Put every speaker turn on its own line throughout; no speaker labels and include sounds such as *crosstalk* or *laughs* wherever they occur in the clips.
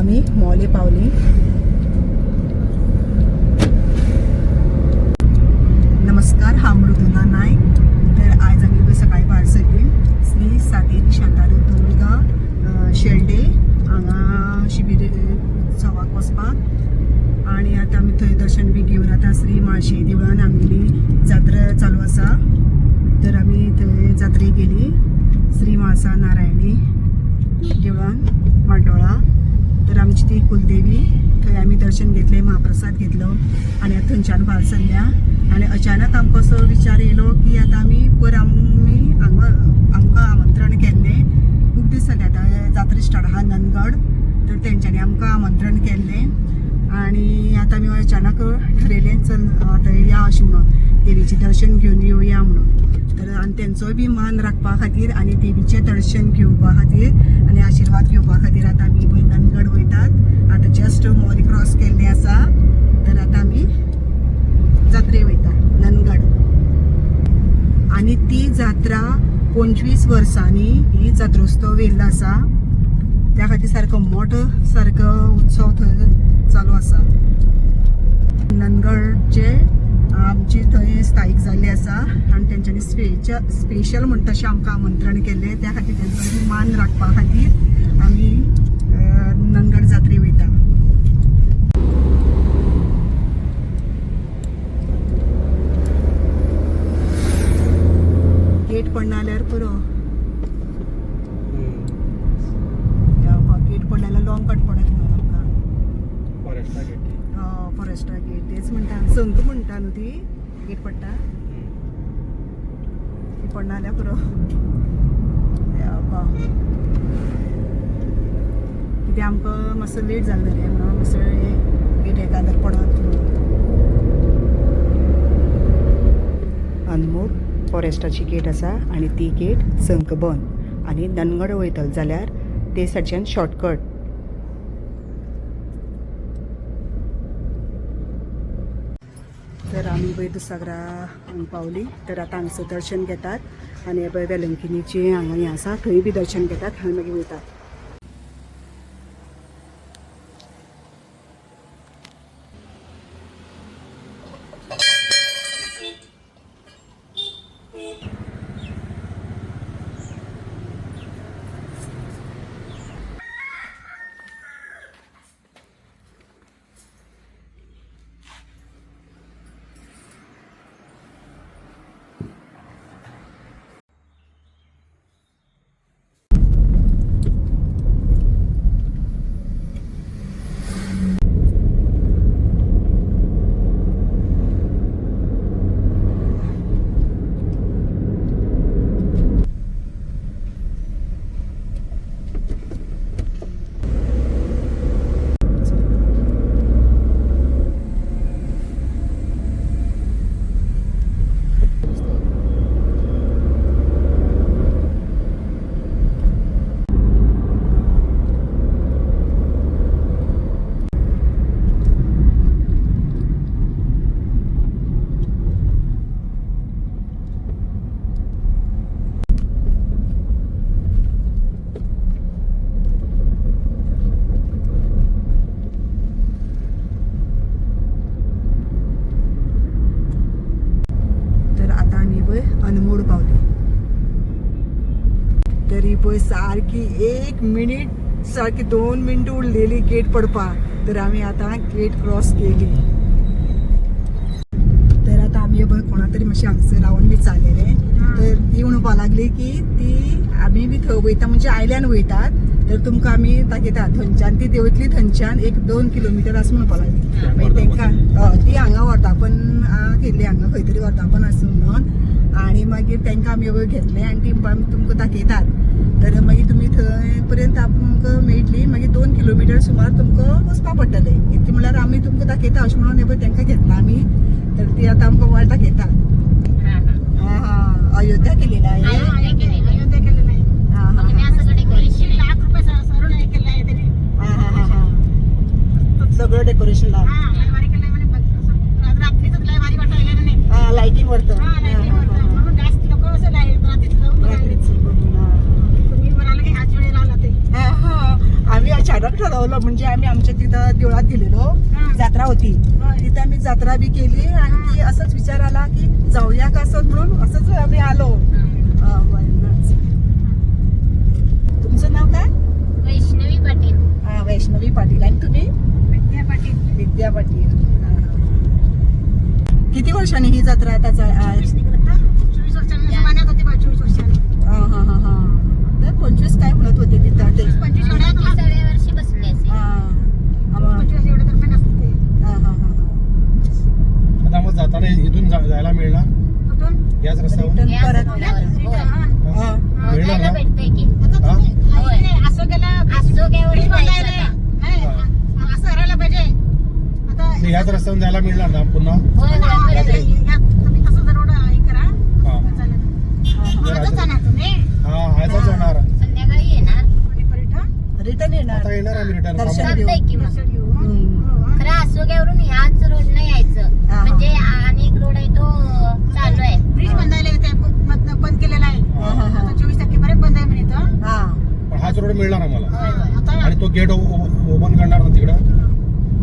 आम्ही मॉले पावली नमस्कार हा मृदुला नाईक तर आज आम्ही बस सकाळी भायर सरली श्री सातेरी शांतारू दुर्गा अ, शेल्डे हांगा शिबीर सवाक वचपाक आणि आता आमी थंय दर्शन बी घेवन आतां श्री माळशे देवळान आमगेली जात्रा चालू आसा तर आमी थंय जात्रेक गेली श्री म्हाळसा नारायणी देवळान माटोळा तर आमची ती कुलदेवी थंय आमी दर्शन घेतलें महाप्रसाद घेतलो आनी आतां थंयच्यान भायर सरल्या आनी अचानक आमकां असो विचार येयलो की आतां आमी पर आमी हांगा आमकां आमंत्रण केल्लें. खूब दीस जाले आतां जात्रा स्टार्ट आहा नंदगड. तर तेंच्यांनी आमकां आमंत्रण केल्लें. आनी आतां आमी अचानक ठरयलें चल आतां या अशें म्हणून देवीचें दर्शन घेवन येवया म्हणून. तर आनी तेंचोय बी मान राखपा खातीर आनी देवीचें दर्शन घेवपा खातीर आनी आशिर्वाद घेवपा खातीर आतां आमी पळय नंदगड वयतात. आतां जस्ट मॉल क्रॉस केल्लें आसा. तर आतां आमी जात्रे वयता नंदगड. आनी ती जात्रा पंचवीस वर्सांनी ही जात्रोत्सव येयल्लो आसा. त्या खातीर सारको मोठो सारको उत्सव थंय चालू आसा. नंदगडचे आमची थंय स्थायीक जाल्ली आसा आनी तेंच्यांनी स्पेशल स्पेशल म्हण तशें आमकां आमंत्रण केल्लें त्या खातीर तेंचो म्हणजे मान राखपा खातीर आमी नंगड नंदगड जात्रे वयता गेट पडना जाल्यार पुरो गेट पडना जाल्यार लॉंग कट पडत म्हणून आमकां
फॉरेस्टा गेटी
फॉरेस्टा गेट तेच म्हणटा संत म्हणटा न्हू ती गेट पडटा ती पडना जाल्यार पुरो देवा. कित्याक आमकां मातसो लेट जालो रे म्हणून मातसो गेट एकादर पडत अनमोड फॉरेस्टाची गेट आसा आनी ती गेट संकबन बंद आनी ननगड वयतलो जाल्यार ते सायडच्यान शॉर्टकट तर दुसागरा पावली. तर आतां हांगसर दर्शन घेतात आनी हे पळय हांगा हें आसा थंय बी दर्शन घेतात थंय मागीर वयतात तर आतां आमी पळय अनमोड पावली तरी पळय सारकी एक मिनीट सारकी दोन मिनटां उरलेली गेट पडपाक तर आमी आतां गेट क्रॉस केली. तर आतां आमी पळय कोणा तरी मातशें हांगसर रावन बी चाललेले तर ती म्हणपा लागली की ती आमी बी थंय वयता म्हणजे आयल्यान वयतात तर तुमकां आमी दाखयतात थंयच्यान ती देवतली थंयच्यान एक दोन किलोमिटर आसा म्हणपा लागली. मागीर तेंकां हय, ती हांगा वर्धापन आ, केल्ली हांगा खंय तरी वर्धापन आसा म्हणून. आनी मागीर तेंकां आमी घेतलें आनी ती तुमकां दाखयतात मागीर तुमी थंय पर्यंत आमकां मेळटली मागीर दोन किलोमिटर सुमार तुमकां वचपा पडटलें इतलें म्हळ्यार आमी तुमकां दाखयता अशें म्हणून हे पळय तेंकां घेतला आमी तर ती आतां आमकां वाट दाखयता हा हा. अयोध्या केलेला आहे. सगळं डेकोरेशन लाव हा लाइटिंग वरतं हा, हा, हा, हा. रात्रीचं बघून, हा. हा, हा. आम्ही अचानक ठरवलं म्हणजे आम्ही देवळात गेलेलो. जत्रा होती. तिथे आम्ही जत्रा बी केली आणि ती असंच विचार आला की जाऊया का असं म्हणून असंच आम्ही आलो. तुमचं नाव काय?
वैष्णवी पाटील.
हा वैष्णवी पाटील. आणि तुम्ही?
विद्या पाटील.
विद्या पाटील. किती वर्षांनी ही जत्रा आता
चोवीस वर्षांनी.
हा हा. पंचवीस काय म्हणत होते तिथं? ते
पंचवीस एवढ्या
वर्षी बसले
हा. हा हा हा हा.
आता मग जाताना इथून जा- जायला मिळणार? याच रस्त्यावर.
हा.
मिळणार ना? हा?
असं गेलं
हा. याच रस्त्यावर जायला मिळणार ना पुन्हा?
हा,
होय
रिटर्न येणार.
आता येणार आम्ही रिटर्न
दर्शन.
चालतंय की मग
हम्म.
हो.
खरं असो घ्यावरून ह्याच रोडनं यायचं.
हा.
म्हणजे आणि एक रोड आहे तो चालू आहे.
ब्रिज बांधायला येते मधनं बंद केलेला आहे.
हा, हा, हा.
आता चोवीस तारखेपर्यंत बंद आहे म्हणे इथं.
हा.
पण हाच रोड मिळणार आम्हाला.
आता
आणि तो गेट ओपन करणार ना तिकडं?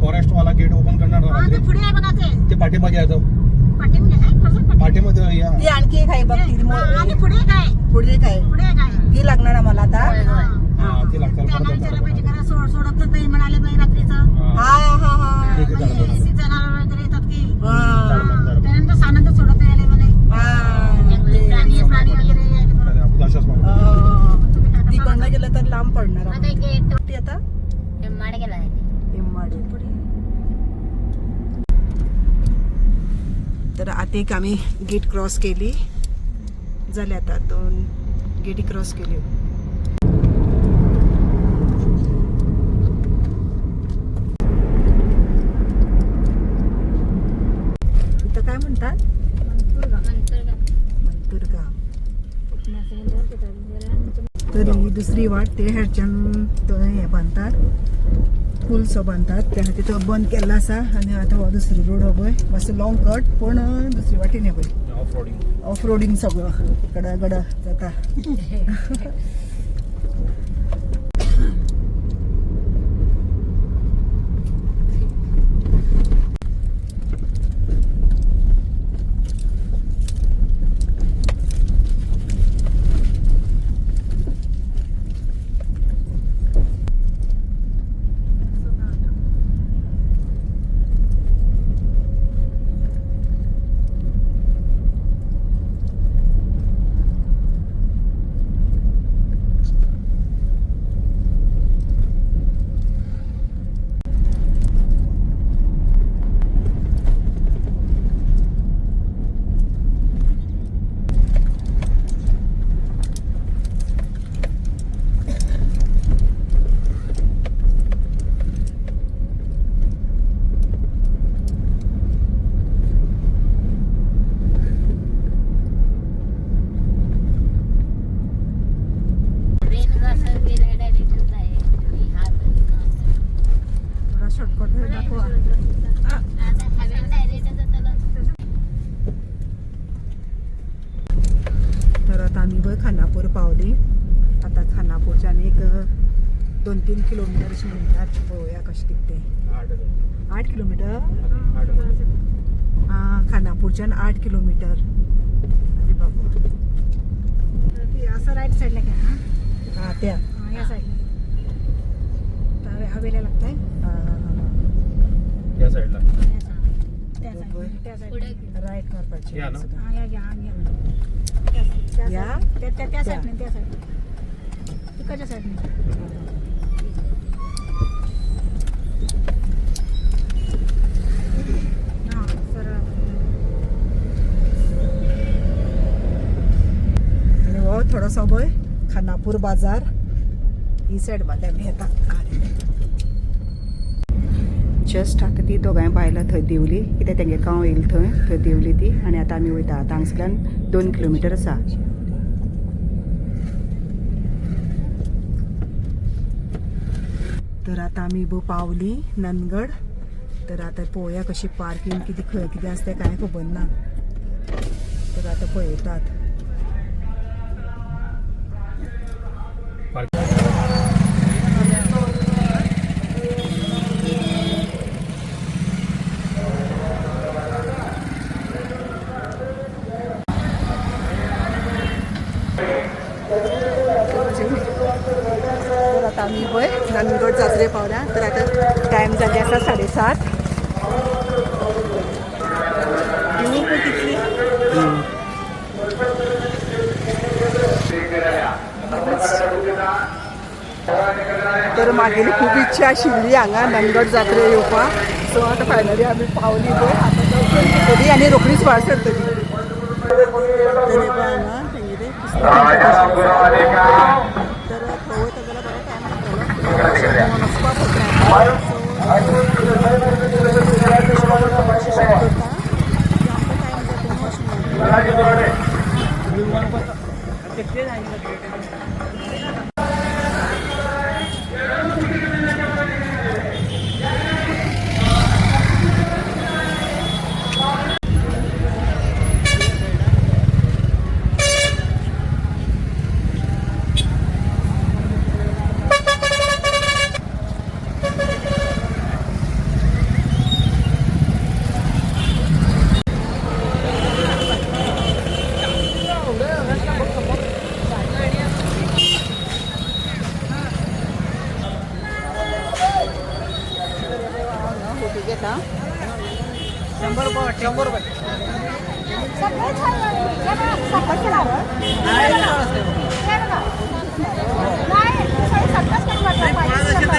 फॉरेस्ट वाला गेट ओपन करणार ना
हा,
रात्री
ते पुढे आहे बघा ते.
ते पाठीमागे आहे तो.
पाठीमागे आहे
पाठीमध्ये या.
ती आणखी एक आहे बघ ती
आणि पुढे काय
पुढे काय
पुढे काय
ती लागणार आम्हाला आता.
हा. ते लागतात
त्यांना विचारलं पाहिजे सोड सोडत तर नाही म्हणाले बाई रात्रीचं.
हा.
हा.
हा हा.
ठीक आहे, चालेल.
सी जनावर वगैरे येतात की.
हा.
त्यानंतर सानंद सोडत यायला म्हणे.
हा
प्राणी
प्राणी वगैरे यायला
आपण अशाच.
तुम्ही
गेलं. तर लांब पडणार
आता
आम्हाला. ती एम्माडी. तर आता एक आम्ही गेट क्रॉस केली. झाले आता दोन गेटी क्रॉस केली. इथं काय म्हणतात? मंतुरगाव. दुसरी वाट ते ह्याच्यान तो हे बांधतात. पुलसो बांधतात. त्या तिथं बंद केल्लो आसा आनी आतां हो दुसरी रोड हो पळय मातसो लाँग कट पूण दुसरी वाटेन हे पळय ऑफ रोडिंग सगळं. गडा गडा जाता *laughs*
ट्रेन असं गेलं डायरेक्टच आहे आणि हा
थोडा शॉर्टकट दाखवा
आता हवेला डायरेक्ट जाताना
तर आता आम्ही बघ खानापूर पावली आता खानापूरच्यान एक दोन तीन किलोमीटर अशी म्हणतात. पळोवया कशें कितें तें
आठ
किलोमीटर. हा खानापूरच्यान आठ किलोमीटर. अरे बाबा
असं राईट साईडला घ्या हा.
हा त्या.
हा, या साईडला तर हवेला लागतंय.
हा, हा, हा,
या साईडला
हा, या side. त्या साईडला त्या साईडला.
राईट मारपाची
या?
हा, घ्या हा, घ्या त्या. साईडने त्या साईडने तिकडच्या साईडने हा सरळ
आणि हो खानापूर बाजार ही सायडमध्ये आमी येता जस्ट आतां ती दोगांय बायलां थंय देवली. कित्याक तेंगे गांव येयली थंय थंय देवली ती. आनी आतां आमी वयता आतां हांगसरल्यान दोन किलोमिटर आसा तर आतां आमी ब पावली नंदगड. तर आतां पळोवया कशी पार्किंग कितें खंय कितें आसता तें कांय खबर ना. तर आतां पळयतात आता आम्ही होय नंदगड जात्रे पावला तर आता टाईम झाले असा साडेसात. मागेली खूप इच्छा आशिल्ली हांगा नंदगड जात्रे येवपाक सो आतां फायनली आमी पावली पळय आतां दर्शन आनी रोखडीच भायर सरतली तर हे पळय हांगा तेंगेली पुस्तकां तर थंय वयता जाल्यार बरो टायम लागतलो वचपाक घेता
शंभर रुपये वाटते शंभर रुपये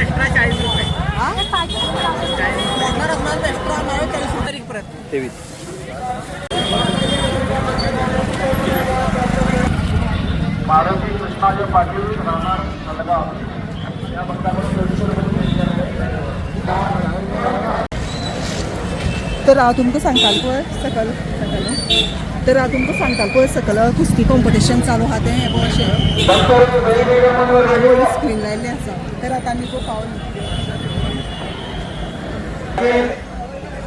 एक्स्ट्रा चाळीस रुपये एक्स्ट्रा चाळीस रुपये परत
मारुती कृष्णाचे पाटील राहणार नंदगाव या
तर हांव तुमकां सांगताल पळय सकल सकल तर हांव तुमकां सांगताल पळय सकल कुस्ती कॉम्पिटिशन चालू आहा. तें हें अशें स्क्रीन लायल्ली आसा तर आतां आमी पळय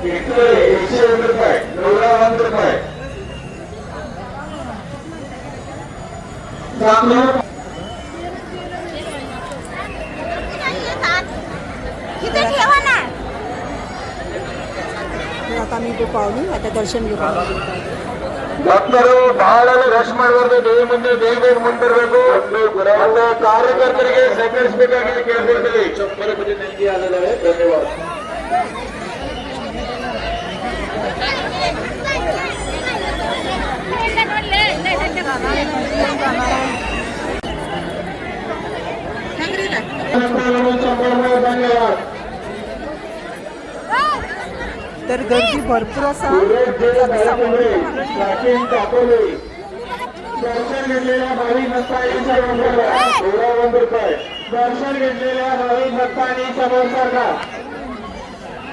पावली
एकशे रुपये नव्वद रुपये
तर ಆತ ಆಮೇಲೆ ಪಾವನಿ आता ದರ್ಶನ್ घेऊ
ಭಕ್ತರು ಬಹಳನೇ ರಶ್ ಮಾಡಬಾರ್ದು ದೇವಿ ಮುಂದೆ ಬೇಗ ಬೇಗ ಮುಂದಿರಬೇಕು ಮತ್ತು ಕಾರ್ಯಕರ್ತರಿಗೆ ಸಹಕರಿಸಬೇಕಾಗಿ ಕೇಳ್ಕೊಳ್ತೀವಿ ಚಪ್ಪಲ ಪೂಜೆ ನೆನಪಿ ಆಗಿದ್ದಾವೆ ಧನ್ಯವಾದ
तर गर्दी भरपूर असा.
दर्शन घेतलेल्या भाविक भक्तांनी समोर रुपये दर्शन घेतलेल्या भाविक भक्तांनी समोर सरकार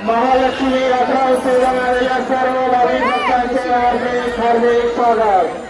महालक्ष्मी यात्रा उत्सवाला आलेल्या सर्व भाविक भक्तांचे हार्दिक हार्दिक स्वागत.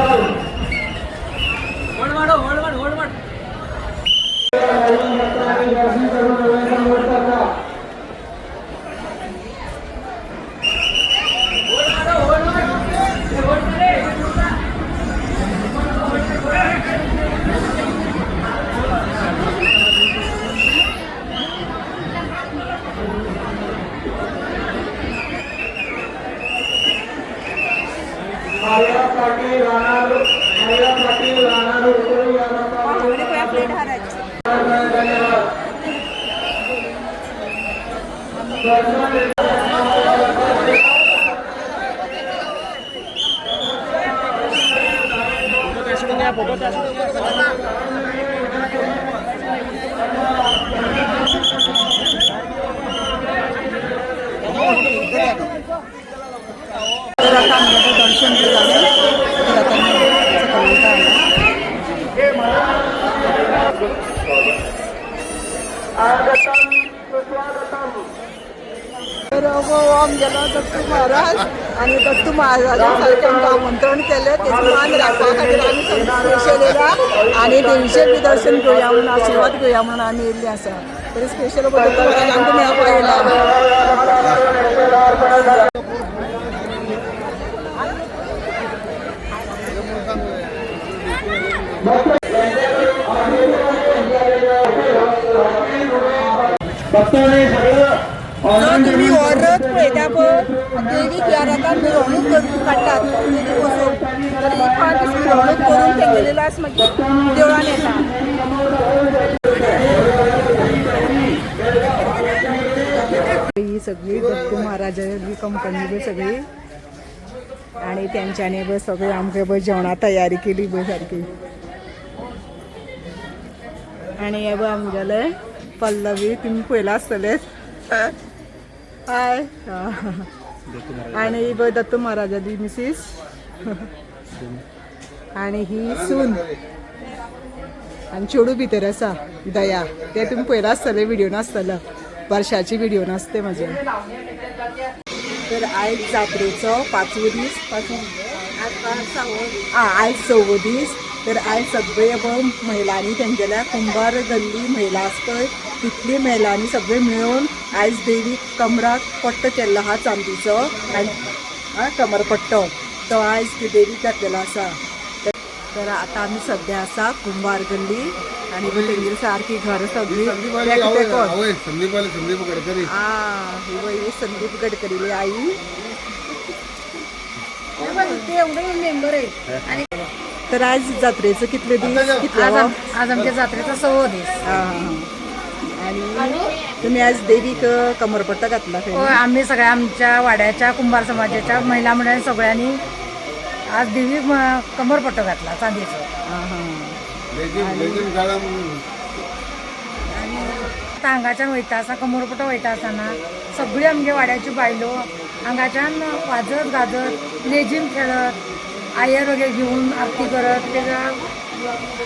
आगतम सुस्वागतम
दत्तू महाराज आणि दत्तू महाराजांसारखे आमकां आमंत्रण केलें तेजे मान राखपा खातीर आमी स्पेशल येयला आणि देवीचें बी दर्शन घेवया म्हणून आशिर्वाद घेवया म्हणून आमी येयल्ली आसा तरी स्पेशल दत्तू महाराजांक मेळपाक येयला
भक्तांनी सगळं
जर तुम्ही व्हरत पळयता पळय देवीक ह्या रातार मिरवणूक करून काडटात देवीक वचून तर एक पांच दीस मिरवणूक करून तेंगेले लास्ट मागीर म्हणजे देवळान येता ही सगळी दत्तू महाराजाची कंपनी बी सगळी आणि त्यांच्यानी बी सगळी आमगे बी जेवणा तयारी केली बी सारकी आणि हे बी आमगेले पल्लवी तुम्ही पयला आसतलेच हाय आणि ही दत्तू महाराजाची मिसीस आणि ही सून. आणि चेडू भितर आसा दया. ते तुम्ही पयला आसतले व्हिडिओ नासतलो. वर्षाची व्हिडिओ नासते म्हाजे तर आयज जात्रेचो पांचवो दीस पांचवो आं आयज सव्वो दीस तर आयज सगळे महिलांनी तेंगेल्या कुंभार गल्ली महिला आसा पळय तितली महिलांनी सगळे मेळून आयज देवीक कमराक पट्टो केल्लो आहा चांदीचो. आनी आं कमरपट्टो तो आयज ती देवीक घातलेलो आसा तर- तर आतां आमी सद्या आसा कुंभार गल्ली आनी तेंगेर सारकी घर सगळी पॅक पॅकोन
आवय संदीप आले संदीप गडकरी.
आ ही बाई संदीप गडकरीले आई. तर आज जात्रेचं कितले दीस कितले
आज
हो?
आज आमच्या जात्रेचा सव्वो दीस.
आणि तुम्ही आज देवीक कमरपट्टा घातला
होय आम्ही सगळ्या आमच्या वाड्याच्या कुंभार समाजाच्या महिला मंडळाने सगळ्यांनी आज देवी म- कमरपट्टो घातला चांदीचो.
हा, हा.
लेझीम
वयता आसा कमरपट्टो वयता आसतना सगळी आमगे वाड्याची बायलो हांगाच्यान वाजत गाजत लेझीम खेळत आयर वगैरे घेऊन आरती करत तेजा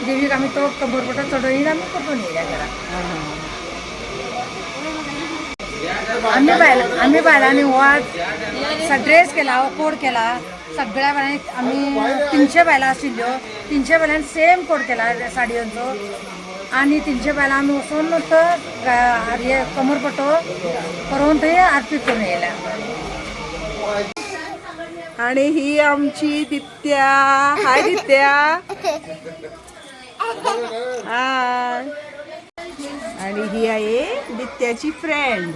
देवीक आमी तो कमरपट्टो चडोवन आमी पटोवन येयल्या घरा आम्ही बायला आम्ही बायलांनी हो आज ड्रेस केला हो कोड केला सगळ्या बायलांनी आम्ही तिनशे बायला आशिल्ल्यो तिनशे बायलांनी सेम कोड केला साडयांचो. आणि तिनशे बायला आम्ही वचून हे कमरपट्टो करून थंय आरती करून येयल्या
आणि ही आमची दित्या. हाय दित्या. *laughs* हाय. आणि ही आहे दित्याची फ्रेंड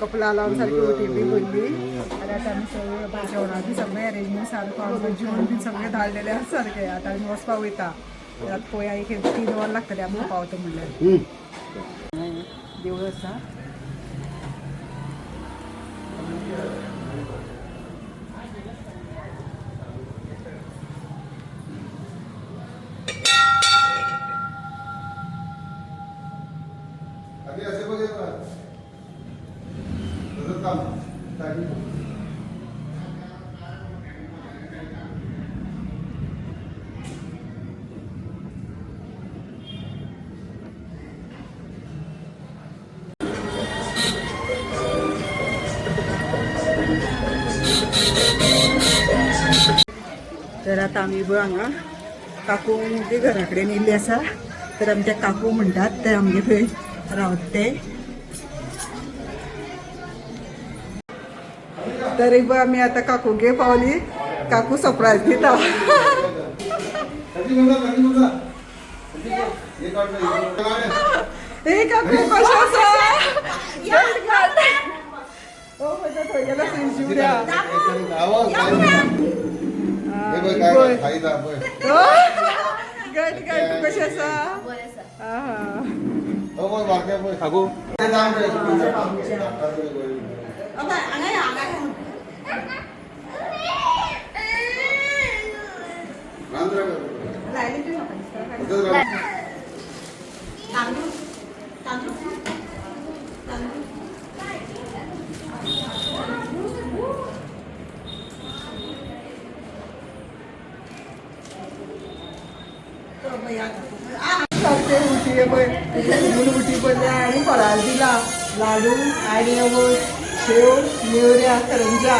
कपला लावून सारखी होती बी बोलली आणि आता आम्ही सगळे बाय जेवणा बी सगळे अरेंजमेंट आमकां जेवण बी सगळे धाडलेले आसा सारके आता आमी वचपाक वयता आतां पळया एक तीन वर लागतले आमकां पावता म्हणल्यार देवूळ आसा तर आता आमी पळय हांगा काकू म्हणजे घरा कडेन येयल्ली आसा तर आमी त्या काकू म्हणटात ते आमगे थंय रावत ते तरी पळय आमी आतां काकूगे पावली. काकू सरप्रायज दिता. ए काकू कशें आसा ओ म्हज्या थंय गेला थंय शिवऱ्या
हे करून आवाज
हे बघ काय खायला बघ
गट गट कशी असा आहा.
हो बघ बारक्या बघ खागू ते जाम रे.
अबा, आणाय, आणाय.
रांजरा
लाडू आणि शेव नेवऱ्या करंजा.